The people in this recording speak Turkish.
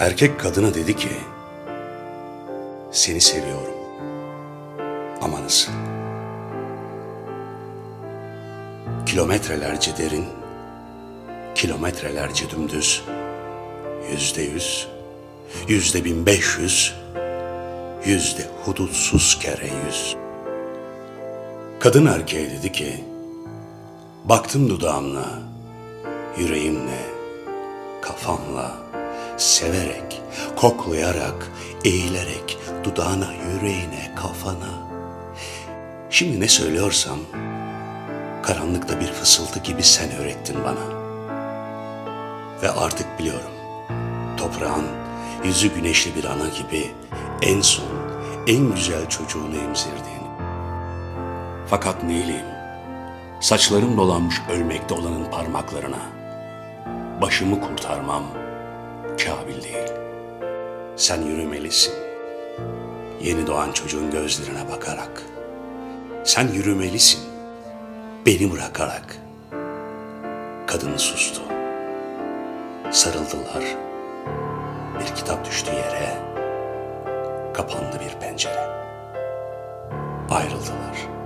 Erkek kadına dedi ki, seni seviyorum. Ama nasıl? Kilometrelerce derin, kilometrelerce dümdüz, yüzde yüz, yüzde bin beş yüz, yüzde hudutsuz kere yüz. Kadın erkeğe dedi ki, baktım dudağımla, yüreğimle, kafamla, severek, koklayarak, eğilerek, dudağına, yüreğine, kafana. Şimdi ne söylüyorsam, karanlıkta bir fısıltı gibi sen öğrettin bana. Ve artık biliyorum, toprağın yüzü güneşli bir ana gibi en son, en güzel çocuğunu emzirdiğini. Fakat neyleyim? Saçlarım dolanmış ölmekte olanın parmaklarına. Başımı kurtarmam kabil değil. Sen yürümelisin. Yeni doğan çocuğun gözlerine bakarak. Sen yürümelisin. Beni bırakarak. Kadın sustu. Sarıldılar. Bir kitap düştü yere. Kapandı bir pencere. Ayrıldılar.